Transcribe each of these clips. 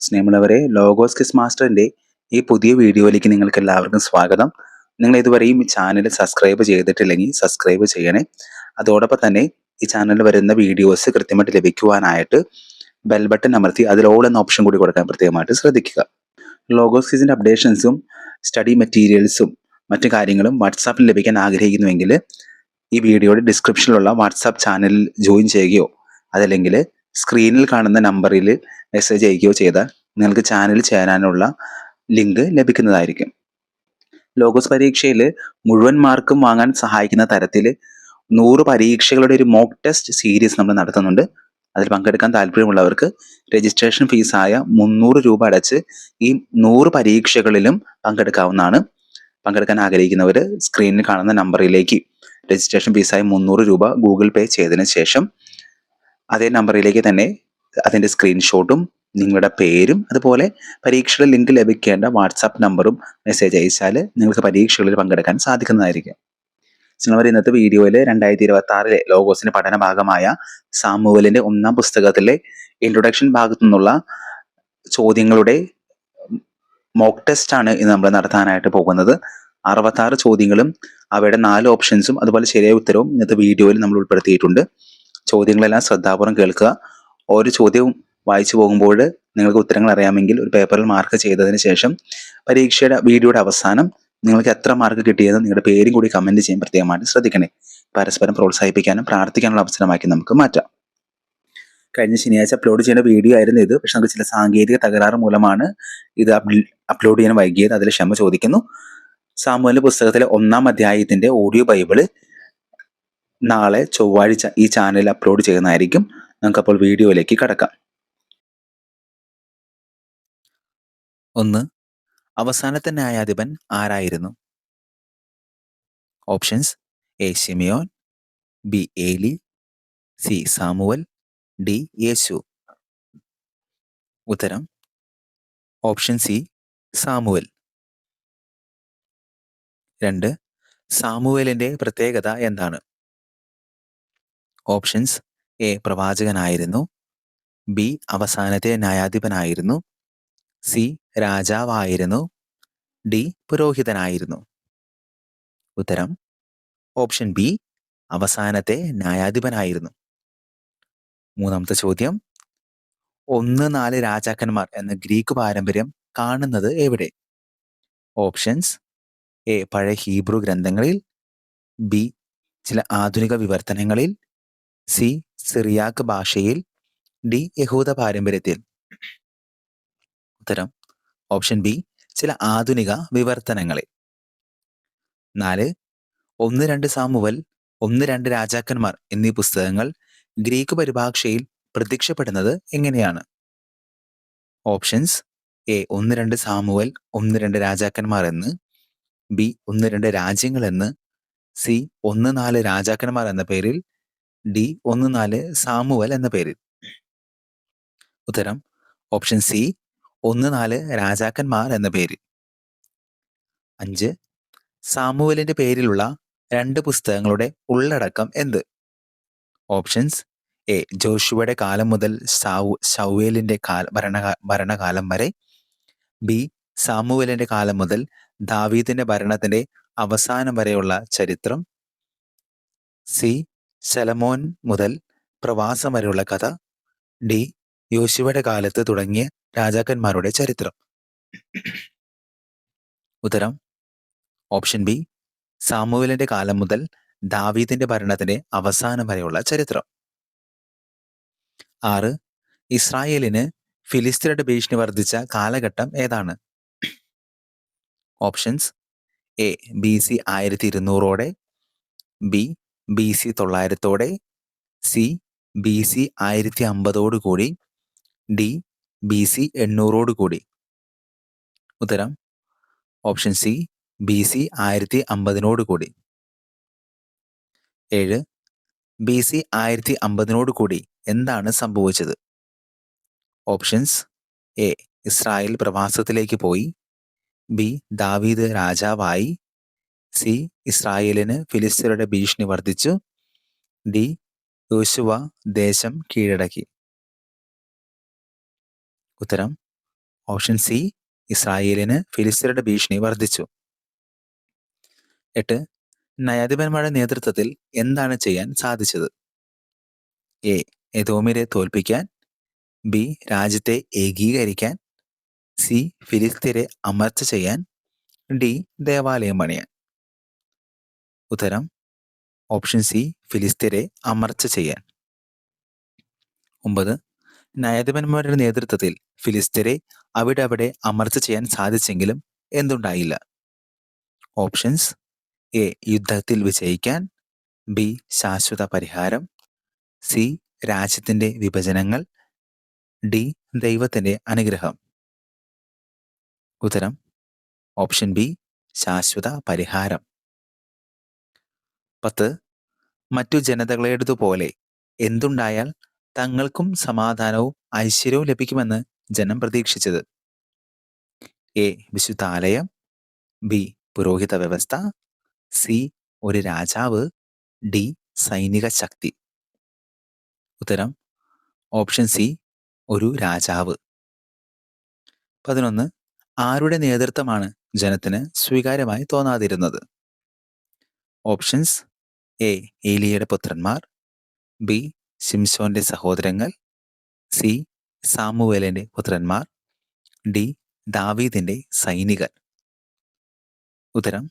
സ്നേഹമുള്ളവരെ logos kiss മാസ്റ്ററിന്റെ ഈ പുതിയ വീഡിയോയിലേക്ക് നിങ്ങൾക്ക് എല്ലാവർക്കും സ്വാഗതം. നിങ്ങൾ ഇതുവരെയും ഈ ചാനൽ സബ്സ്ക്രൈബ് ചെയ്തിട്ടില്ലെങ്കിൽ സബ്സ്ക്രൈബ് ചെയ്യണേ. അതോടൊപ്പം തന്നെ ഈ ചാനലിൽ വരുന്ന വീഡിയോസ് കൃത്യമായിട്ട് ലഭിക്കുവാനായിട്ട് ബെൽ ബട്ടൺ അമർത്തി അതിൽ ഓൾ എന്ന ഓപ്ഷൻ കൂടി കൊടുക്കാൻ പ്രത്യേകമായിട്ട് ശ്രദ്ധിക്കുക. ലോഗോസ് കിസിന്റെ അപ്ഡേഷൻസും സ്റ്റഡി മെറ്റീരിയൽസും മറ്റു കാര്യങ്ങളും വാട്സാപ്പിൽ ലഭിക്കാൻ ആഗ്രഹിക്കുന്നുവെങ്കിൽ ഈ വീഡിയോയുടെ ഡിസ്ക്രിപ്ഷനിലുള്ള വാട്സാപ്പ് ചാനലിൽ ജോയിൻ ചെയ്യുകയോ അതല്ലെങ്കിൽ സ്ക്രീനിൽ കാണുന്ന നമ്പറിൽ മെസ്സേജ് അയക്കുകയോ ചെയ്താൽ നിങ്ങൾക്ക് ചാനൽ ചേരാനുള്ള ലിങ്ക് ലഭിക്കുന്നതായിരിക്കും. ലോഗോസ് പരീക്ഷയിൽ മുഴുവൻ മാർക്കും വാങ്ങാൻ സഹായിക്കുന്ന തരത്തിൽ നൂറ് പരീക്ഷകളുടെ ഒരു മോക്ക് ടെസ്റ്റ് സീരീസ് നമ്മൾ നടത്തുന്നുണ്ട്. അതിൽ പങ്കെടുക്കാൻ താല്പര്യമുള്ളവർക്ക് രജിസ്ട്രേഷൻ ഫീസായ മുന്നൂറ് രൂപ അടച്ച് ഈ നൂറ് പരീക്ഷകളിലും പങ്കെടുക്കാവുന്നതാണ്. പങ്കെടുക്കാൻ ആഗ്രഹിക്കുന്നവർ സ്ക്രീനിൽ കാണുന്ന നമ്പറിലേക്ക് രജിസ്ട്രേഷൻ ഫീസായ മുന്നൂറ് രൂപ ഗൂഗിൾ പേ ചെയ്തതിന് ശേഷം അതേ നമ്പറിലേക്ക് തന്നെ അതിന്റെ സ്ക്രീൻഷോട്ടും നിങ്ങളുടെ പേരും അതുപോലെ പരീക്ഷയുടെ ലിങ്ക് ലഭിക്കേണ്ട വാട്സാപ്പ് നമ്പറും മെസ്സേജ് അയച്ചാൽ നിങ്ങൾക്ക് പരീക്ഷകളിൽ പങ്കെടുക്കാൻ സാധിക്കുന്നതായിരിക്കും. ചിലവർ ഇന്നത്തെ വീഡിയോയിൽ രണ്ടായിരത്തി ഇരുപത്തി ആറിലെ ലോഗോസിന്റെ പഠന ഭാഗമായ സാമുവലിന്റെ ഒന്നാം പുസ്തകത്തിലെ ഇൻട്രൊഡക്ഷൻ ഭാഗത്തു നിന്നുള്ള ചോദ്യങ്ങളുടെ മോക്ക് ടെസ്റ്റ് ആണ് ഇന്ന് നമ്മൾ നടത്താനായിട്ട് പോകുന്നത്. അറുപത്താറ് ചോദ്യങ്ങളും അവയുടെ നാല് ഓപ്ഷൻസും അതുപോലെ ശരിയായ ഉത്തരവും ഇന്നത്തെ വീഡിയോയിൽ നമ്മൾ ഉൾപ്പെടുത്തിയിട്ടുണ്ട്. ചോദ്യങ്ങളെല്ലാം ശ്രദ്ധാപൂർവം കേൾക്കുക. ഓരോ ചോദ്യവും വായിച്ചു പോകുമ്പോൾ നിങ്ങൾക്ക് ഉത്തരങ്ങൾ അറിയാമെങ്കിൽ ഒരു പേപ്പറിൽ മാർക്ക് ചെയ്തതിന് ശേഷം പരീക്ഷയുടെ വീഡിയോയുടെ അവസാനം നിങ്ങൾക്ക് എത്ര മാർക്ക് കിട്ടിയെന്ന് നിങ്ങളുടെ പേരും കൂടി കമന്റ് ചെയ്യാൻ പ്രത്യേകമായിട്ട് ശ്രദ്ധിക്കണേ. പരസ്പരം പ്രോത്സാഹിപ്പിക്കാനും പ്രാർത്ഥിക്കാനുള്ള അവസരമാക്കി നമുക്ക് മാറ്റാം. കഴിഞ്ഞ ശനിയാഴ്ച അപ്ലോഡ് ചെയ്യുന്ന വീഡിയോ ആയിരുന്നു ഇത്. പക്ഷെ നമുക്ക് ചില സാങ്കേതിക തകരാറ് മൂലമാണ് ഇത് അപ്ലോഡ് ചെയ്യാൻ വൈകിയത്. അതിൽ ക്ഷമ ചോദിക്കുന്നു. സാമൂഹ്യ പുസ്തകത്തിലെ ഒന്നാം അധ്യായത്തിന്റെ ഓഡിയോ ബൈബിൾ നാളെ ചൊവ്വാഴ്ച ഈ ചാനൽ അപ്ലോഡ് ചെയ്യുന്നതായിരിക്കും. നമുക്കപ്പോൾ വീഡിയോയിലേക്ക് കടക്കാം. ഒന്ന് അവസാനത്തെ ന്യായാധിപൻ ആരായിരുന്നു? Options A Shimeon B Eli C Samuel D യേശു. ഉത്തരം ഓപ്ഷൻ സി സാമുവൽ. രണ്ട് സാമുവലിന്റെ പ്രത്യേകത എന്താണ്? ഓപ്ഷൻസ് എ പ്രവാചകനായിരുന്നു ബി അവസാനത്തെ ന്യായാധിപനായിരുന്നു സി രാജാവായിരുന്നു ഡി പുരോഹിതനായിരുന്നു. ഉത്തരം ഓപ്ഷൻ ബി അവസാനത്തെ ന്യായാധിപനായിരുന്നു. മൂന്നാമത്തെ ചോദ്യം ഒന്ന് നാല് രാജാക്കന്മാർ എന്ന ഗ്രീക്ക് പാരമ്പര്യം കാണുന്നത് എവിടെ? ഓപ്ഷൻസ് എ പഴയ ഹീബ്രു ഗ്രന്ഥങ്ങളിൽ ബി ചില ആധുനിക വിവർത്തനങ്ങളിൽ സി സിറിയാക്ക് ഭാഷയിൽ ഡി യഹൂദ പാരമ്പര്യത്തിൽ. ഉത്തരം. ഓപ്ഷൻ ബി ചില ആധുനിക വിവർത്തനങ്ങളെ. നാല് ഒന്ന് രണ്ട് സാമുവൽ ഒന്ന് രണ്ട് രാജാക്കന്മാർ എന്നീ പുസ്തകങ്ങൾ ഗ്രീക്ക് പരിഭാഷയിൽ പ്രത്യക്ഷപ്പെടുന്നത് എങ്ങനെയാണ്? ഓപ്ഷൻസ് എ ഒന്ന് രണ്ട് സാമുവൽ ഒന്ന് രണ്ട് രാജാക്കന്മാർ എന്ന് ബി ഒന്ന് രണ്ട് രാജ്യങ്ങൾ എന്ന് സി ഒന്ന് നാല് രാജാക്കന്മാർ എന്ന പേരിൽ ഡി ഒന്ന് നാല് സാമുവൽ എന്ന പേരിൽ. ഉത്തരം ഓപ്ഷൻ സി ഒന്ന് നാല് രാജാക്കന്മാർ എന്ന പേരിൽ. അഞ്ച് സാമുവലിന്റെ പേരിലുള്ള രണ്ട് പുസ്തകങ്ങളുടെ ഉള്ളടക്കം എന്ത്? ഓപ്ഷൻസ് എ ജോഷുവയുടെ കാലം മുതൽ സാവു ഷൗവേലിന്റെ കാല ഭരണ ഭരണകാലം വരെ. ബി സാമുവലിന്റെ കാലം മുതൽ ദാവീദിന്റെ ഭരണത്തിന്റെ അവസാനം വരെയുള്ള ചരിത്രം. സി ശലമോൻ മുതൽ പ്രവാസം വരെയുള്ള കഥ ഡി. യോശുവയുടെ കാലത്ത് തുടങ്ങിയ രാജാക്കന്മാരുടെ ചരിത്രം. ഉത്തരം. Option B. സാമുവലിന്റെ കാലം മുതൽ ദാവീദിന്റെ ഭരണത്തിന്റെ അവസാനം വരെയുള്ള ചരിത്രം. ആറ്. ഇസ്രായേലിന് ഫിലിസ്തീനയുടെ ഭീഷണി വർദ്ധിച്ച കാലഘട്ടം ഏതാണ്? ഓപ്ഷൻസ്. എ. ബി. സി. ആയിരത്തി ഇരുന്നൂറോടെ. ബി. ബി സി തൊള്ളായിരത്തോടെ സി ബി സി ആയിരത്തി അമ്പതോട് കൂടി ഡി ബി സി എണ്ണൂറോട് കൂടി. ഉത്തരം? ഓപ്ഷൻ സി ബി സി ആയിരത്തി അമ്പതിനോട് കൂടി. ഏഴ് ബി സി ആയിരത്തി അമ്പതിനോട് കൂടി. എന്താണ് സംഭവിച്ചത്? ഓപ്ഷൻസ് എ ഇസ്രായേൽ പ്രവാസത്തിലേക്ക് പോയി. ബി ദാവീദ് രാജാവായി. സി ഇസ്രായേലിന് ഫിലിസ്തീനയുടെ ഭീഷണി വർദ്ധിച്ചു. ഡി യോശുവ ദേശം കീഴടക്കി. ഉത്തരം ഓപ്ഷൻ സി ഇസ്രായേലിന് ഫിലിസ്തീനയുടെ ഭീഷണി വർദ്ധിച്ചു. എട്ട് നയാധിപന്മാരുടെ നേതൃത്വത്തിൽ എന്താണ് ചെയ്യാൻ സാധിച്ചത്? എ എതോമിരെ തോൽപ്പിക്കാൻ. ബി രാജ്യത്തെ ഏകീകരിക്കാൻ. സി ഫിലിസ്തീനെ അമർച്ച ചെയ്യാൻ. ഡി ദേവാലയം പണിയാൻ. ഉത്തരം ഓപ്ഷൻ സി ഫിലിസ്തീനെ അമർച്ച ചെയ്യാൻ. ഒമ്പത് നയതപന്മാരുടെ നേതൃത്വത്തിൽ ഫിലിസ്തീനെ അവിടെ അവിടെ അമർച്ച ചെയ്യാൻ സാധിച്ചെങ്കിലും എന്തുണ്ടായില്ല? ഓപ്ഷൻസ് എ യുദ്ധത്തിൽ വിജയിക്കാൻ ബി ശാശ്വത പരിഹാരം സി രാജ്യത്തിന്റെ വിഭജനങ്ങൾ ഡി ദൈവത്തിന്റെ അനുഗ്രഹം. ഉത്തരം ഓപ്ഷൻ ബി ശാശ്വത പരിഹാരം. പത്ത്. മറ്റു ജനതകളേടതുപോലെ എന്തുണ്ടായാൽ തങ്ങൾക്കും സമാധാനവും ഐശ്വര്യവും ലഭിക്കുമെന്ന് ജനം പ്രതീക്ഷിച്ചത്. എ. വിശുദ്ധാലയം. ബി. പുരോഹിത വ്യവസ്ഥ സി. ഒരു രാജാവ്. ഡി. സൈനിക ശക്തി. ഉത്തരം. Option C. ഒരു രാജാവ്. പതിനൊന്ന്. ആരുടെ നേതൃത്വമാണ് ജനത്തിന് സ്വീകാര്യമായി തോന്നാതിരുന്നത്? ഓപ്ഷൻസ്. എ. ഏലിയയുടെ പുത്രന്മാർ ബി. ശിംസോന്റെ സഹോദരങ്ങൾ സി. സാമുവേലിന്റെ പുത്രന്മാർ ഡി. ദാവീദിന്റെ സൈനികർ. ഉത്തരം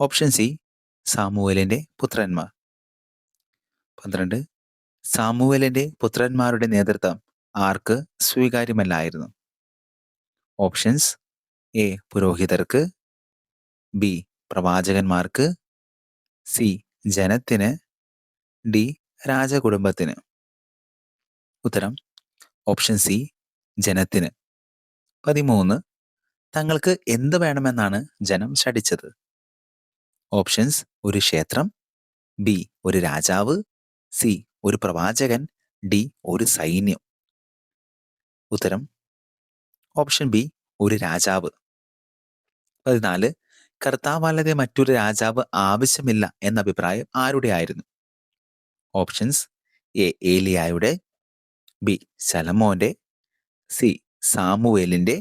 ഓപ്ഷൻ സി സാമുവേലിന്റെ പുത്രന്മാർ. പന്ത്രണ്ട് സാമുവേലിന്റെ പുത്രന്മാരുടെ നേതൃത്വം ആർക്ക് സ്വീകാര്യമല്ലായിരുന്നു? Options A. പുരോഹിതർക്ക് ബി. പ്രവാചകന്മാർക്ക് സി. ജനത്തിന് ഡി രാജകുടുംബത്തിന്. ഉത്തരം ഓപ്ഷൻ സി ജനത്തിന്. പതിമൂന്ന് തങ്ങൾക്ക് എന്ത് വേണമെന്നാണ് ജനം ശഠിച്ചത്? ഓപ്ഷൻസ് ഒരു ക്ഷേത്രം ബി ഒരു രാജാവ് സി ഒരു പ്രവാചകൻ ഡി ഒരു സൈന്യം. ഉത്തരം ഓപ്ഷൻ ബി ഒരു രാജാവ്. പതിനാല് കർത്താവല്ലാതെ മറ്റൊരു രാജാവ് ആവശ്യമില്ല എന്ന അഭിപ്രായം ആരുടെ ആയിരുന്നു? ഓപ്ഷൻസ് എ ഏലിയായുടെ ബി ശലമോന്റെ സി സാമുവേലിന്റെ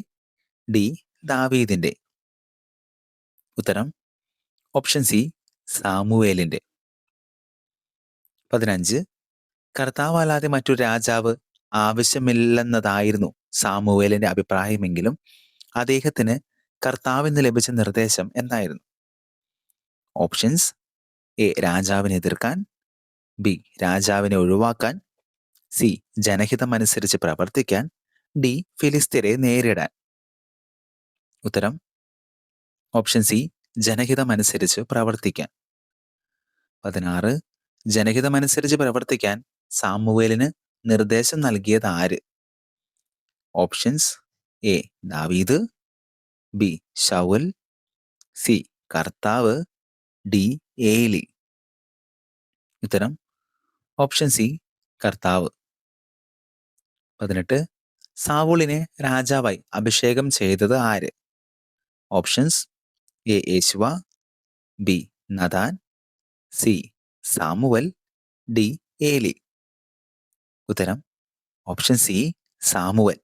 ഡി ദാവീദിന്റെ. ഉത്തരം ഓപ്ഷൻ സി സാമുവേലിന്റെ. പതിനഞ്ച് കർത്താവല്ലാതെ മറ്റൊരു രാജാവ് ആവശ്യമില്ലെന്നതായിരുന്നു സാമുവേലിന്റെ അഭിപ്രായമെങ്കിലും അദ്ദേഹത്തിന് കർത്താവിന് ലഭിച്ച നിർദ്ദേശം എന്തായിരുന്നു? ഓപ്ഷൻസ് എ രാജാവിനെ എതിർക്കാൻ ബി രാജാവിനെ ഒഴിവാക്കാൻ സി ജനഹിതം അനുസരിച്ച് പ്രവർത്തിക്കാൻ ഡി ഫിലിസ്തീനെ നേരിടാൻ. ഉത്തരം ഓപ്ഷൻ സി ജനഹിതം അനുസരിച്ച് പ്രവർത്തിക്കാൻ. പതിനാറ് ജനഹിതമനുസരിച്ച് പ്രവർത്തിക്കാൻ സാമുവേലിന് നിർദ്ദേശം നൽകിയത് ആര്? ഓപ്ഷൻസ് എ ദാവീദ് ബി ഷൗൽ സി കർത്താവ്. D Eli. ഉത്തരം ഓപ്ഷൻ സി കർത്താവ്. പതിനെട്ട്. സാവൂളിനെ രാജാവായി അഭിഷേകം ചെയ്തത് ആര്? ഓപ്ഷൻസ് എ യേശുവ. ബി നദാൻ സി സാമുവൽ. D Eli. ഉത്തരം ഓപ്ഷൻ സി സാമുവൽ.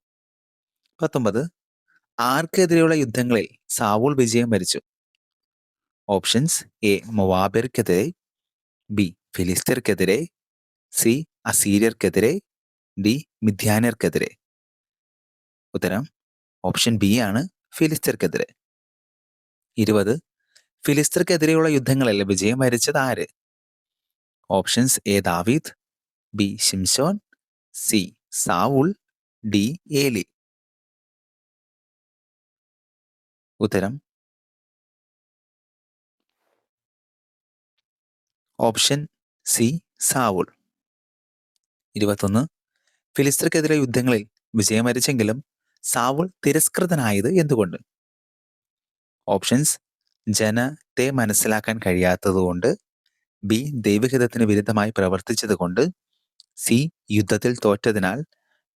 പത്തൊമ്പത്. ആർക്കെതിരെയുള്ള യുദ്ധങ്ങളിൽ സാവൂൾ വിജയം വരിച്ചു. Options A. മൊവാബിർക്കെതിരെ ബി. ഫിലിസ്തീർക്കെതിരെ സി. അസീരിയർക്കെതിരെ ഡി. മിഥ്യാനർക്കെതിരെ ഉത്തരം ഓപ്ഷൻ ബി ആണ് ഫിലിസ്തീർക്കെതിരെ. ഇരുപത്. ഫിലിസ്തീർക്കെതിരെയുള്ള യുദ്ധങ്ങളിൽ വിജയം വരിച്ചത് ആര്? Options A. ദാവീദ് ബി. ഷിംഷോൻ സി. സാവുൾ ഡി. ഏലി. ഉത്തരം? ഓപ്ഷൻ സി സാവുൾ. ഇരുപത്തൊന്ന്. ഫിലിസ്തർക്കെതിരെ യുദ്ധങ്ങളിൽ വിജയം വരിച്ചെങ്കിലും സാവുൾ തിരസ്കൃതനായത് എന്തുകൊണ്ട്? ഓപ്ഷൻസ് ജനത്തെ മനസ്സിലാക്കാൻ കഴിയാത്തതുകൊണ്ട് ബി ദൈവഹിതത്തിന് വിരുദ്ധമായി പ്രവർത്തിച്ചതുകൊണ്ട് സി യുദ്ധത്തിൽ തോറ്റതിനാൽ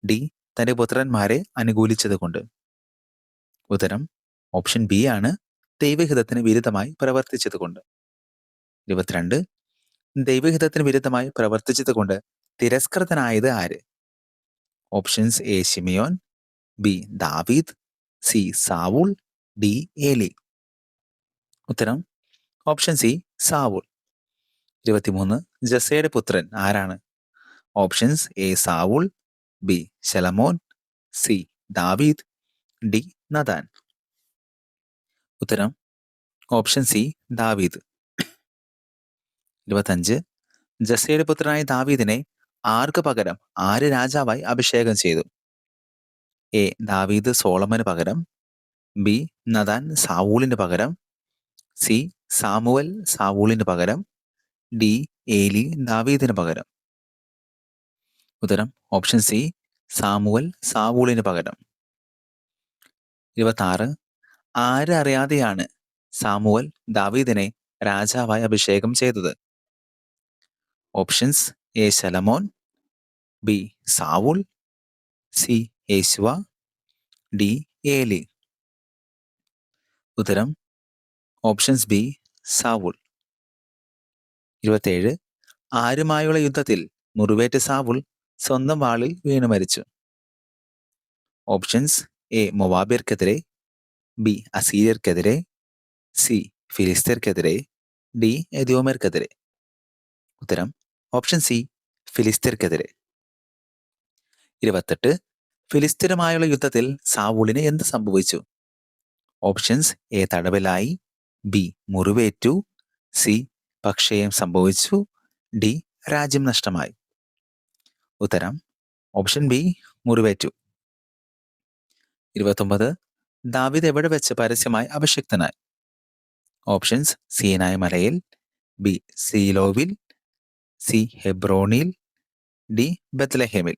ഡി തന്റെ പുത്രന്മാരെ അനുകൂലിച്ചതുകൊണ്ട് ഉത്തരം ഓപ്ഷൻ ബി ആണ് ദൈവഹിതത്തിന് വിരുദ്ധമായി പ്രവർത്തിച്ചതുകൊണ്ട്. ഇരുപത്തിരണ്ട് ദൈവഹിതത്തിന് വിരുദ്ധമായി പ്രവർത്തിച്ചതുകൊണ്ട് തിരസ്കൃതനായത് ആര്? ഓപ്ഷൻസ് എ ഷിമിയോൻ ബി ദാവീദ് സി സാവൂൾ ഡി എലി ഉത്തരം ഓപ്ഷൻ സി സാവൂൾ. ഇരുപത്തിമൂന്ന് ജസയുടെ പുത്രൻ ആരാണ്? ഓപ്ഷൻസ് എ സാവൂൾ ബി ശലമോൻ സി ദാവീദ് ഡി നദാൻ. ഉത്തരം ഓപ്ഷൻ സി ദാവീദ്. ഇരുപത്തഞ്ച് ജസയുടെ പുത്രനായ ദാവീദിനെ ആർക്ക് പകരം ആര് രാജാവായി അഭിഷേകം ചെയ്തു? എ. ദാവീദ് സോളമന് പകരം ബി. നദാൻ സാവൂളിന് പകരം സി. സാമുവൽ സാവൂളിന് പകരം ഡി. ഏലി ദാവീദിന് പകരം. ഉത്തരം ഓപ്ഷൻ സി സാമുവൽ സാവൂളിന് പകരം. ഇരുപത്തി ആറ് ആര് അറിയാതെയാണ് സാമുവൽ ദാവീദിനെ രാജാവായി അഭിഷേകം ചെയ്തത്? ഓപ്ഷൻസ് എ ശലമോൻ ബി സാവുൾ സി യേശുവ ഡി ഏലി. ഉത്തരം ഓപ്ഷൻസ് ബി സാവുൾ. ഇരുപത്തേഴ് ആരുമായുള്ള യുദ്ധത്തിൽ മുറിവേറ്റ സാവുൾ സ്വന്തം വാളിൽ വീണു മരിച്ചു? ഓപ്ഷൻസ് എ മൊവാബിയർക്കെതിരെ ബി അസീരിയർക്കെതിരെ സി ഫിലിസ്തീർക്കെതിരെ ഡി എതിയോമർക്കെതിരെ ഉത്തരം ഓപ്ഷൻ സി ഫിലിസ്തീർക്കെതിരെ ഇരുപത്തെട്ട് ഫിലിസ്തീനുമായുള്ള യുദ്ധത്തിൽ സാവൂളിന് എന്ത് സംഭവിച്ചു? ഓപ്ഷൻസ് എ തടവിലായി. ബി മുറിവേറ്റു. സി പക്ഷയം സംഭവിച്ചു. ഡി രാജ്യം നഷ്ടമായി. ഉത്തരം ഓപ്ഷൻ ബി മുറിവേറ്റു. ഇരുപത്തൊമ്പത് ദാവിദ് എവിടെ വെച്ച് പരസ്യമായി അഭിഷിക്തനായി? ഓപ്ഷൻസ് സീനായ മലയിൽ ബി സീലോവിൽ സി ഹെബ്രോണിൽ ഡി ബത്ലഹേമിൽ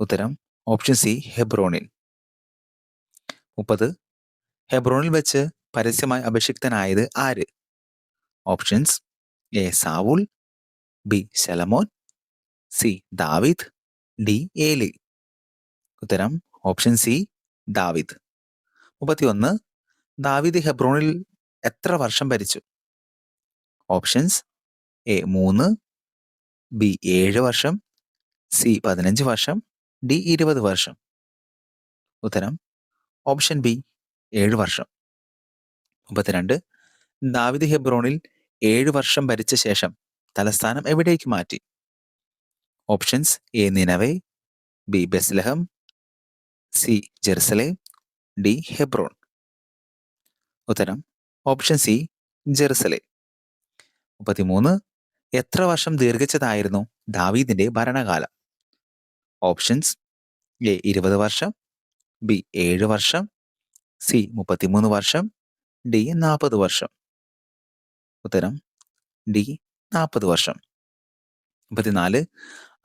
ഉത്തരം ഓപ്ഷൻ സി ഹെബ്രോണിൽ. മുപ്പത് ഹെബ്രോണിൽ വെച്ച് പരസ്യമായി അഭിഷിക്തനായത് ആര്? ഓപ്ഷൻസ് എ സാവുൾ ബി ശലമോൻ സി ദാവിദ് ഡി ഏലി. ഉത്തരം ഓപ്ഷൻ സി ദാവിദ്. മുപ്പത്തിയൊന്ന് ദാവിദ് ഹെബ്രോണിൽ എത്ര വർഷം ഭരിച്ചു? ഓപ്ഷൻസ് എ മൂന്ന് ബി ഏഴ് വർഷം സി പതിനഞ്ച് വർഷം ഡി ഇരുപത് വർഷം. ഉത്തരം ഓപ്ഷൻ ബി ഏഴ് വർഷം. മുപ്പത്തിരണ്ട് ദാവിദ് ഹെബ്രോണിൽ ഏഴ് വർഷം ഭരിച്ച ശേഷം തലസ്ഥാനം എവിടേക്ക് മാറ്റി? ഓപ്ഷൻസ് എ നിനവേ ബി ബെസ്ലഹം സി ജെറുസലേം ഡി ഹെബ്രോൺ. ഉത്തരം ഓപ്ഷൻ സി ജെറുസലേം. മുപ്പത്തിമൂന്ന് എത്ര വർഷം ദീർഘിച്ചതായിരുന്നു ദാവീദിന്റെ ഭരണകാലം? ഓപ്ഷൻസ് എ ഇരുപത് വർഷം ബി ഏഴ് വർഷം സി മുപ്പത്തിമൂന്ന് വർഷം ഡി നാൽപ്പത് വർഷം. ഉത്തരം ഡി നാൽപ്പത് വർഷം. മുപ്പത്തിനാല്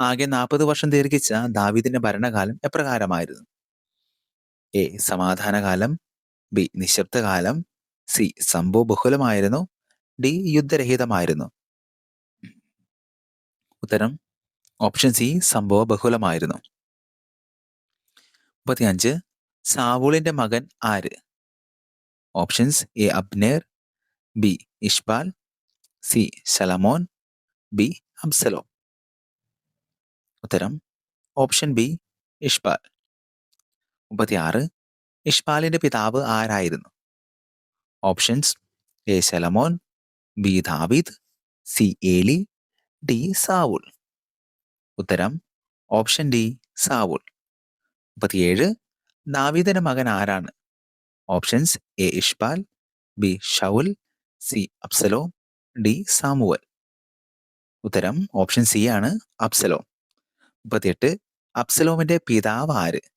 ആകെ നാൽപ്പത് വർഷം ദീർഘിച്ച ദാവീദിന്റെ ഭരണകാലം എപ്രകാരമായിരുന്നു? എ സമാധാനകാലം ബി നിശബ്ദകാലം സി സംഭവബഹുലമായിരുന്നു ഡി യുദ്ധരഹിതമായിരുന്നു. ഉത്തരം ഓപ്ഷൻ സി സംഭവ ബഹുലമായിരുന്നു മുപ്പത്തിയഞ്ച് സാവൂളിന്റെ മകൻ ആര്? Options A Abner B Ishbaal C Salamon B അബ്സലോ. ഉത്തരം ഓപ്ഷൻ ബി ഇഷ്ബാൽ. മുപ്പത്തിയാറ് ഇഷ്പാലിന്റെ പിതാവ് ആരായിരുന്നു? Options A Salamon B David C Eli D Saul. ഉത്തരം ഓപ്ഷൻ ഡി സാവുൾ. മുപ്പത്തിയേഴ് ദാവീദിന്റെ മകൻ ആരാണ്? Options A ഇഷ്പാൽ B Saul C Absalom D Samuel. ഉത്തരം ഓപ്ഷൻ സി ആണ് അബ്സലോ. മുപ്പത്തിയെട്ട് അബ്സലോമിന്റെ പിതാവ് ആര്?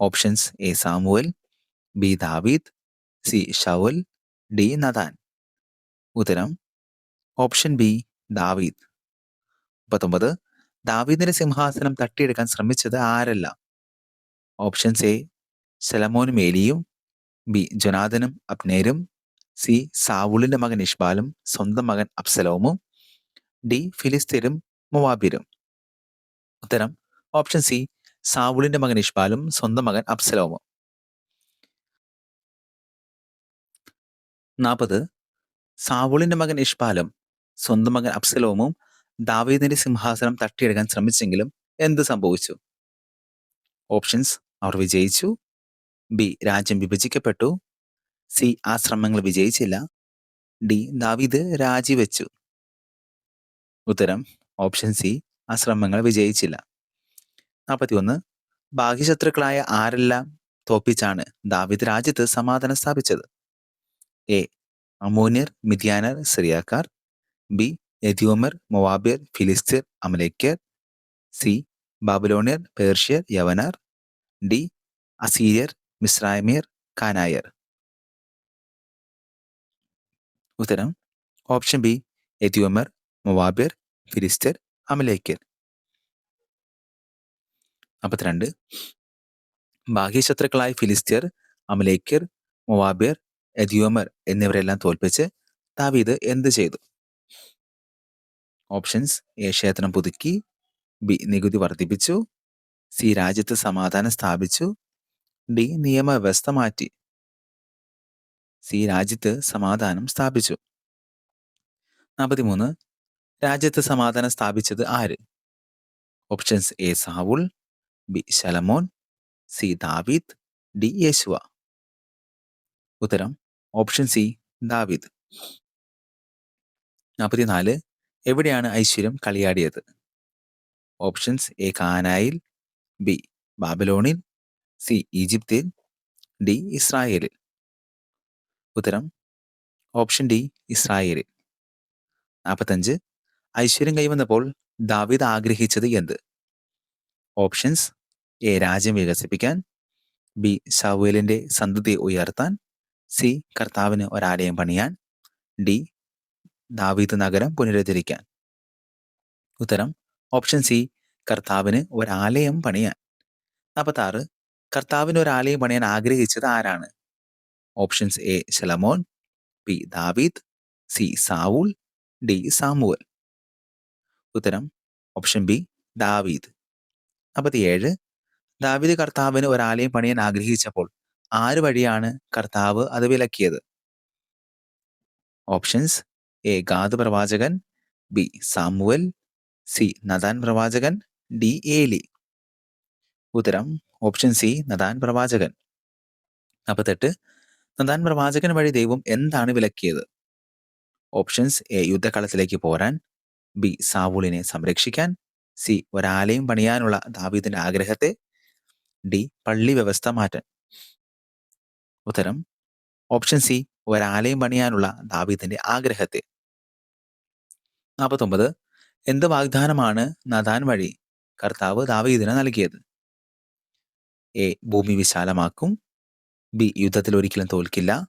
ഓപ്ഷൻസ് എ സാമുവൽ ബി ദാവീദ് സി ഷൗൽ ഡി നദാൻ ഉത്തരം ഓപ്ഷൻ ബി ദാവീദ് മുപ്പത്തൊമ്പത് ദാവീദിന്റെ സിംഹാസനം തട്ടിയെടുക്കാൻ ശ്രമിച്ചത് ആരല്ല? ഓപ്ഷൻസ് എ സലമോനും ഏലിയും ബി ജൊനാഥനും അപ്നേരും സി സാവുളിന്റെ മകൻ ഇഷ്ബാലും സ്വന്തം മകൻ അബ്സലോമും ഡി ഫിലിസ്തീനും മുവാബിരും ഉത്തരം ഓപ്ഷൻ സി സാവുളിന്റെ മകൻ ഇഷ്പാലും സ്വന്തം മകൻ അബ്സലോമും. നാൽപ്പത് സാവുളിന്റെ മകൻ ഇഷ്ബാലും സ്വന്തം മകൻ അബ്സലോമും ദാവീദിന്റെ സിംഹാസനം തട്ടിയെടുക്കാൻ ശ്രമിച്ചെങ്കിലും എന്ത് സംഭവിച്ചു? ഓപ്ഷൻസ് അവർ വിജയിച്ചു. ബി രാജ്യം വിഭജിക്കപ്പെട്ടു. സി ആ ശ്രമങ്ങൾ വിജയിച്ചില്ല. ഡി ദാവീദ് രാജിവെച്ചു. ഉത്തരം ഓപ്ഷൻ സി ആ ശ്രമങ്ങൾ വിജയിച്ചില്ല. നാൽപ്പത്തിയൊന്ന് ബാഹ്യശത്രുക്കളായ ആരെല്ലാം തോപ്പിച്ചാണ് ദാവിദ് രാജ്യത്ത് സമാധാനം സ്ഥാപിച്ചത്? എ. അമോനിയർ മിഥ്യാനർ സിറിയാക്കാർ. ബി. എഥിയോമർ മൊവാബിയർ ഫിലിസ്തീർ അമലേക്കർ സി. ബാബുലോണിയർ പേർഷ്യർ യവനാർ. ഡി. അസീരിയർ മിസ്രൈമിയർ കാനായർ. ഉത്തരം. Option B. എഥിയോമർ മൊവാബിയർ ഫിലിസ്തീർ അമലേക്കർ നാൽപ്പത്തിരണ്ട് ബാഹ്യശത്രുക്കളായ ഫിലിസ്തീർ അമലേക്കർ മൊവാബിയർ എഥിയോമർ എന്നിവരെല്ലാം തോൽപ്പിച്ച് താവീദ് എന്ത് ചെയ്തു? ഓപ്ഷൻസ് എ ക്ഷേത്രം പുതുക്കി ബി നികുതി വർദ്ധിപ്പിച്ചു സി രാജ്യത്ത് സമാധാനം സ്ഥാപിച്ചു ഡി നിയമവ്യവസ്ഥ മാറ്റി. സി രാജ്യത്ത് സമാധാനം സ്ഥാപിച്ചു. നാൽപ്പത്തിമൂന്ന്. രാജ്യത്ത് സമാധാനം സ്ഥാപിച്ചത് ആര്? ഓപ്ഷൻസ് എ സാവുൾ ബി ശലമോൻ സി ദാവീദ് ഡി യേശുവ. ഉത്തരം ഓപ്ഷൻ സി ദാവീദ്. നാൽപ്പത്തിനാല് എവിടെയാണ് ഐശ്വര്യം കളിയാടിയത്? ഓപ്ഷൻസ് എ കാനായിൽ ബി ബാബലോണിൽ സി ഈജിപ്തിൽ ഡി ഇസ്രായേലിൽ. ഉത്തരം ഓപ്ഷൻ ഡി ഇസ്രായേലിൽ. നാൽപ്പത്തഞ്ച് ഐശ്വര്യം കൈവന്നപ്പോൾ ദാവീദ് ആഗ്രഹിച്ചത് എന്ത്? ഓപ്ഷൻസ് എ രാജ്യം വികസിപ്പിക്കാൻ ബി ഷവേലിന്റെ സന്തതി ഉയർത്താൻ സി കർത്താവിന് ഒരാലയം പണിയാൻ ഡി ദാവീദ് നഗരം പുനരുദ്ധരിക്കാൻ. ഉത്തരം ഓപ്ഷൻ സി കർത്താവിന് ഒരാലയം പണിയാൻ. നാൽപ്പത്താറ് കർത്താവിന് ഒരാലയം പണിയാൻ ആഗ്രഹിച്ചത് ആരാണ്? ഓപ്ഷൻസ് എ ശലമോൻ ബി ദാവീദ് സി സാവുൽ ഡി സാമുവൽ. ഉത്തരം ഓപ്ഷൻ ബി ദാവീദ്. നാൽപ്പത്തിയേഴ് ദാവീദ് കർത്താവിന് ഒരാലയം പണിയാൻ ആഗ്രഹിച്ചപ്പോൾ ആര് വഴിയാണ് കർത്താവ് അത് വിലക്കിയത്? ഓപ്ഷൻസ് എ ഗാദ് പ്രവാചകൻ ബി സാമുവൽ സി നദാൻ പ്രവാചകൻ ഡി ഏലി. ഉത്തരം ഓപ്ഷൻ സി നദാൻ പ്രവാചകൻ. അപ്പത്തെട്ട് നദാൻ പ്രവാചകൻ വഴി ദൈവം എന്താണ് വിലക്കിയത്? ഓപ്ഷൻസ് എ യുദ്ധക്കളത്തിലേക്ക് പോരാൻ ബി സാവൂളിനെ സംരക്ഷിക്കാൻ സി ഒരാലയം പണിയാനുള്ള ദാവീദിന്റെ ആഗ്രഹത്തെ ഡി പള്ളി വ്യവസ്ഥ മാറ്റാൻ. ഉത്തരം ഓപ്ഷൻ സി ഒരാലയം പണിയാനുള്ള ദാവീദിന്റെ ആഗ്രഹത്തെ. നാൽപ്പത്തൊമ്പത് എന്ത് വാഗ്ദാനമാണ് നദാൻ വഴി കർത്താവ് ദാവീദിന് നൽകിയത്? എ ഭൂമി വിശാലമാക്കും. ബി യുദ്ധത്തിൽ ഒരിക്കലും തോൽക്കില്ല.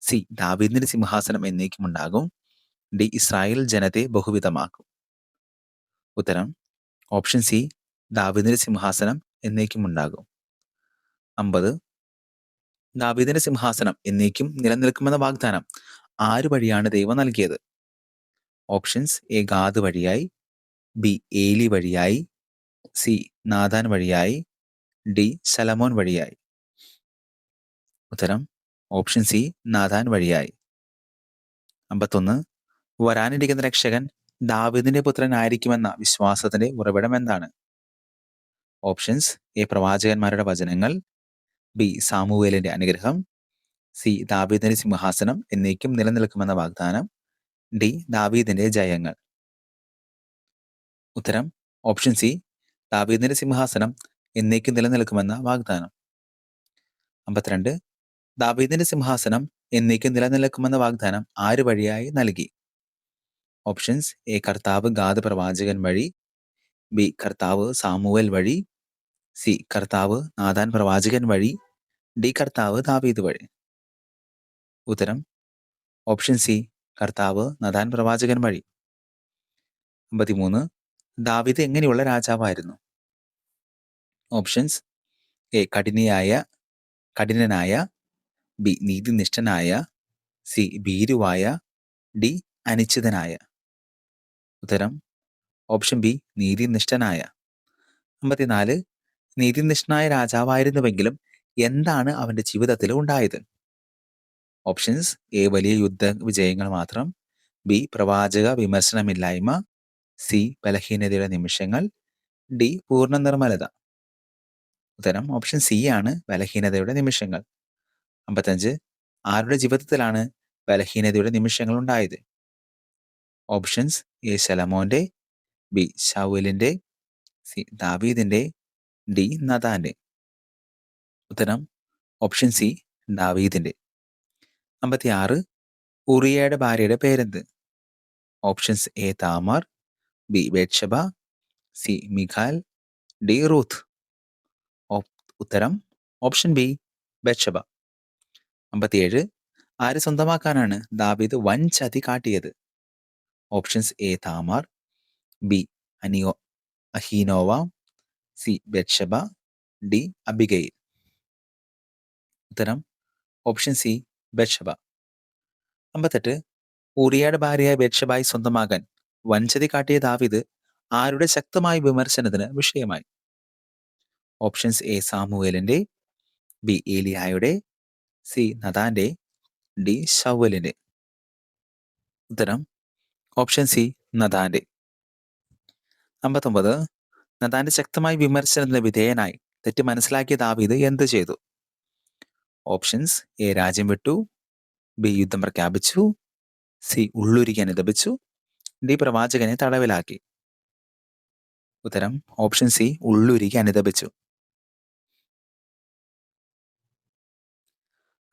സി ദാവീദിന്റെ സിംഹാസനം എന്നേക്കും ഉണ്ടാകും. ഡി ഇസ്രായേൽ ജനത്തെ ബഹുവിധമാക്കും. ഉത്തരം ഓപ്ഷൻ സി ദാവീദിന്റെ സിംഹാസനം എന്നേക്കും ഉണ്ടാകും. അമ്പത്. ദാവീദിന്റെ സിംഹാസനം എന്നേക്കും നിലനിൽക്കുമെന്ന വാഗ്ദാനം. ആര് വഴിയാണ് ദൈവം നൽകിയത്? ഓപ്ഷൻസ് എ ഗാദ് വഴിയായി ബി ഏലി വഴിയായി സി നാദാൻ വഴിയായി ഡി സലമോൻ വഴിയായി. ഉത്തരം ഓപ്ഷൻ സി നാദാൻ വഴിയായി. അമ്പത്തൊന്ന്. വരാനിരിക്കുന്ന രക്ഷകൻ ദാവീദിന്റെ പുത്രനായിരിക്കുമെന്ന വിശ്വാസത്തിന്റെ ഉറവിടം എന്താണ്? ഓപ്ഷൻസ്. എ പ്രവാചകന്മാരുടെ വചനങ്ങൾ. ബി സാമുവേലിന്റെ അനുഗ്രഹം. സി ദാബീദിന്റെ സിംഹാസനം എന്നേക്കും നിലനിൽക്കുമെന്ന വാഗ്ദാനം. ഡി ദാബീദിന്റെ ജയങ്ങൾ. ഉത്തരം ഓപ്ഷൻ സി ദാബീദിന്റെ സിംഹാസനം എന്നേക്കും നിലനിൽക്കുമെന്ന വാഗ്ദാനം. അമ്പത്തിരണ്ട് ദാബീദിന്റെ സിംഹാസനം എന്നേക്കും നിലനിൽക്കുമെന്ന വാഗ്ദാനം ആര് വഴിയായി നൽകി? ഓപ്ഷൻസ് എ കർത്താവ് ഗാദ് പ്രവാചകൻ വഴി. ബി കർത്താവ് സാമുവൽ വഴി. സി കർത്താവ് നാഥാൻ പ്രവാചകൻ വഴി ഡി കർത്താവ് ദാവീദ് വഴി. ഉത്തരം ഓപ്ഷൻ സി കർത്താവ് നദാൻ പ്രവാചകൻ വഴി. അമ്പത്തിമൂന്ന് ദാവിദ് എങ്ങനെയുള്ള രാജാവായിരുന്നു? ഓപ്ഷൻസ് എ കഠിനയായ കഠിനനായ ബി നീതിനിഷ്ഠനായ സി ഭീരുവായ ഡി അനിശ്ചിതനായ ഉത്തരം ഓപ്ഷൻ ബി നീതിനിഷ്ഠനായ. അമ്പത്തിനാല് നീതിനിഷ്ഠനായ രാജാവായിരുന്നുവെങ്കിലും എന്താണ് അവന്റെ ജീവിതത്തിൽ ഉണ്ടായത്? ഓപ്ഷൻസ് എ വലിയ യുദ്ധ വിജയങ്ങൾ മാത്രം. ബി പ്രവാചക വിമർശനമില്ലായ്മ. സി ബലഹീനതയുടെ നിമിഷങ്ങൾ. ഡി പൂർണ നിർമ്മലത. ഉത്തരം ഓപ്ഷൻ സി ആണ് ബലഹീനതയുടെ നിമിഷങ്ങൾ. അമ്പത്തഞ്ച് ആരുടെ ജീവിതത്തിലാണ് ബലഹീനതയുടെ നിമിഷങ്ങൾ ഉണ്ടായത്? ഓപ്ഷൻസ് എ ശലമോന്റെ. ബി ഷൗലിന്റെ സി ദാവീദിന്റെ. ഡി നദാന്റെ. ഉത്തരം ഓപ്ഷൻ സി ദാവീദിന്റെ. അമ്പത്തി ആറ് ഉറിയയുടെ ഭാര്യയുടെ പേരെന്ത്? ഓപ്ഷൻസ് എ താമാർ ബി ബേക്ഷബ സി മിഖാൽ ഡി റൂത്ത്. ഉത്തരം ഓപ്ഷൻ ബി ബേക്ഷബ അമ്പത്തിയേഴ് ആര് സ്വന്തമാക്കാനാണ് ദാവീദ് വൻ ചതി കാട്ടിയത്? ഓപ്ഷൻസ് എ താമാർ ബി അനിയോ അഹീനോവ സി ബെക്ഷബ ഡി അബിഗയിൽ ഉത്തരം ഓപ്ഷൻ സി ബെക്ഷബ അമ്പത്തെട്ട് ഊറിയയുടെ ഭാര്യയായ ബെക്ഷബായി സ്വന്തമാകാൻ വഞ്ചതി കാട്ടിയ ദാവിദ് ആരുടെ ശക്തമായ വിമർശനത്തിന് വിഷയമായി? ഓപ്ഷൻസ് എ സാമുവേലിന്റെ ബി ഏലിയായുടെ സി നദാന്റെ ഡി ഷവലിന്റെ ഉത്തരം ഓപ്ഷൻ സി നദാന്റെ. അമ്പത്തൊമ്പത് നദാന്റെ ശക്തമായ വിമർശനത്തിന് വിധേയനായി. തെറ്റ് മനസ്സിലാക്കിയ ദാവീദ് എന്ത് ചെയ്തു? ഓപ്ഷൻസ് എ രാജ്യം വിട്ടു ബി യുദ്ധം പ്രഖ്യാപിച്ചു സി ഉള്ളുരിക്കാൻ അനുദപിച്ചു ഡി പ്രവാചകനെ തടവിലാക്കി. ഉത്തരം ഓപ്ഷൻ സി ഉള്ളുരുകി അനുദപിച്ചു.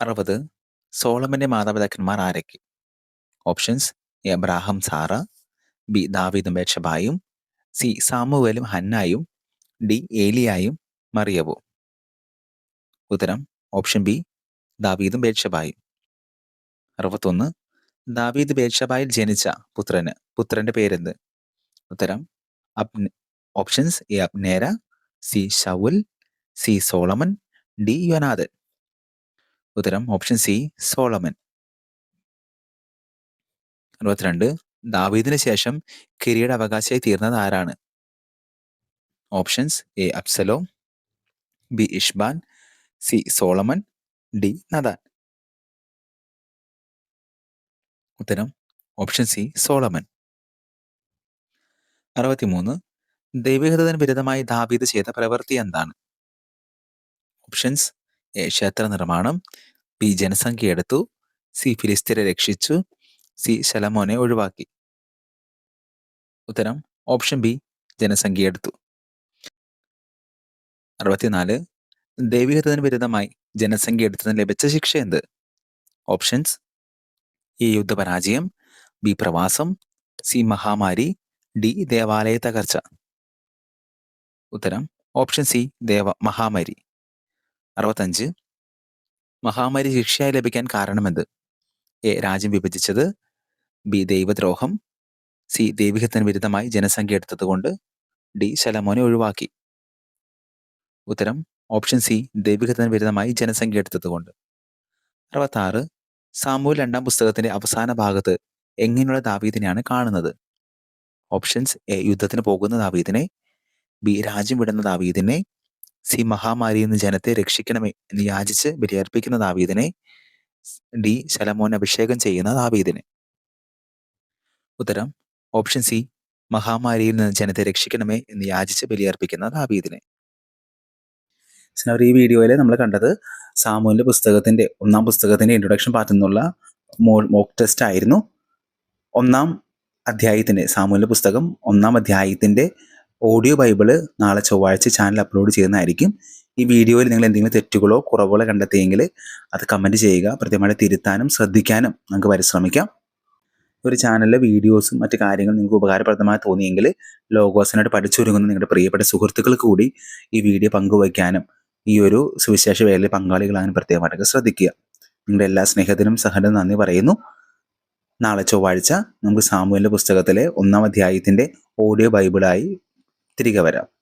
അറുപത് സോളമന്റെ മാതാപിതാക്കന്മാർ ആരൊക്കെ? Options A Abraham Sara B ദാവീദും ബേക്ഷബായും സി സാമുവേലും ഹന്നായും ഡി ഏലിയായും മറിയവും. ഉത്തരം ഓപ്ഷൻ ബി ദാവീദും ബേക്ഷബായും അറുപത്തൊന്ന് ദാവീദ് ബേക്ഷബായിൽ ജനിച്ച പുത്രന് പുത്രന്റെ പേരെന്ത്? ഉത്തരം options A Abner C Saul C Solomon D Jonathan. ഉത്തരം ഓപ്ഷൻ സി സോളമൻ. അറുപത്തിരണ്ട് ദാവീദിന് ശേഷം കിരീട അവകാശിയായി തീർന്നത് ആരാണ്? Options A. Absalom B. ഇഷ്ബാൻ C. Solomon D. Nathan. ഉത്തരം ഓപ്ഷൻ സി. സോളമൻ. അറുപത്തിമൂന്ന് ദൈവഹിതത്തിന് വിരുദ്ധമായി ദാവീദ് ചെയ്ത പ്രവൃത്തി എന്താണ്? Options A. ക്ഷേത്ര നിർമ്മാണം ബി. ജനസംഖ്യ എടുത്തു സി. ഫിലിസ്തീനെ രക്ഷിച്ചു സി ശലമോനെ ഒഴിവാക്കി. ഉത്തരം ഓപ്ഷൻ ബി ജനസംഖ്യ എടുത്തു. അറുപത്തിനാല് ദൈവികതന് വിരുദ്ധമായി ജനസംഖ്യ എടുത്തതിന് ലഭിച്ച ശിക്ഷ എന്ത്? ഓപ്ഷൻസ് എ യുദ്ധപരാജയം ബി പ്രവാസം സി മഹാമാരി ഡി ദേവാലയ തകർച്ച. ഉത്തരം ഓപ്ഷൻ സി ദേവ മഹാമാരി. അറുപത്തഞ്ച് മഹാമാരി ശിക്ഷയായി ലഭിക്കാൻ കാരണമെന്ത്? എ രാജ്യം വിഭജിച്ചത് ബി ദൈവദ്രോഹം സി ദൈവികത്തിന് വിരുദ്ധമായി ജനസംഖ്യ എടുത്തതുകൊണ്ട് ഡി ശലമോനെ ഒഴിവാക്കി. ഉത്തരം ഓപ്ഷൻ സി ദൈവികത്തിന് വിരുദ്ധമായി ജനസംഖ്യ എടുത്തതുകൊണ്ട് അറുപത്താറ് സാമൂഹ്യ രണ്ടാം പുസ്തകത്തിന്റെ അവസാന ഭാഗത്ത് എങ്ങനെയുള്ള ദാവീദിനെയാണ് കാണുന്നത്? ഓപ്ഷൻസ് എ യുദ്ധത്തിന് പോകുന്ന ദാവീദിനെ ബി രാജ്യം വിടുന്ന ദാവീദിനെ സി മഹാമാരിയിൽ നിന്ന് ജനത്തെ രക്ഷിക്കണമേ എന്ന് യാചിച്ച് ബലിയർപ്പിക്കുന്ന ദാവീദിനെ ഡി ശലമോൻ അഭിഷേകം ചെയ്യുന്ന ദാവീദിനെ. ഉത്തരം ഓപ്ഷൻ സി മഹാമാരിയിൽ നിന്ന് ജനത്തെ രക്ഷിക്കണമേ എന്ന് യാചിച്ച് ബലിയർപ്പിക്കുന്ന ദാവീദിനെ. ഈ വീഡിയോയിൽ നമ്മൾ കണ്ടത് സാമൂഹിക പുസ്തകത്തിന്റെ ഒന്നാം പുസ്തകത്തിന്റെ ഇൻട്രൊഡക്ഷൻ പാർട്ടിൽ നിന്നുള്ള മോക്ക് ടെസ്റ്റ് ആയിരുന്നു. ഒന്നാം അധ്യായത്തിന്റെ സാമൂഹിക പുസ്തകം ഒന്നാം അധ്യായത്തിന്റെ ഓഡിയോ ബൈബിൾ നാളെ ചൊവ്വാഴ്ച ചാനൽ അപ്ലോഡ് ചെയ്യുന്നതായിരിക്കും. ഈ വീഡിയോയിൽ നിങ്ങൾ എന്തെങ്കിലും തെറ്റുകളോ കുറവുകളോ കണ്ടെത്തിയെങ്കിൽ അത് കമന്റ് ചെയ്യുക. പ്രത്യേകമായി തിരുത്താനും ശ്രദ്ധിക്കാനും നമുക്ക് പരിശ്രമിക്കാം. ഒരു ചാനലിലെ വീഡിയോസും മറ്റു കാര്യങ്ങളും നിങ്ങൾക്ക് ഉപകാരപ്രദമായി തോന്നിയെങ്കിൽ ലോഗോസിനായിട്ട് പഠിച്ചൊരുങ്ങുന്ന നിങ്ങളുടെ പ്രിയപ്പെട്ട സുഹൃത്തുക്കൾക്ക് കൂടി ഈ വീഡിയോ പങ്കുവയ്ക്കാനും ഈ ഒരു സുവിശേഷ വേലയിൽ പങ്കാളികളാകാൻ പ്രത്യേകമായിട്ടൊക്കെ ശ്രദ്ധിക്കുക. നിങ്ങളുടെ എല്ലാ സ്നേഹത്തിനും സഹനം നന്ദി പറയുന്നു. നാളെ ചൊവ്വാഴ്ച നമുക്ക് സാമൂഹിക പുസ്തകത്തിലെ ഒന്നാം അധ്യായത്തിന്റെ ഓഡിയോ ബൈബിളായി തിരികെ വരാം.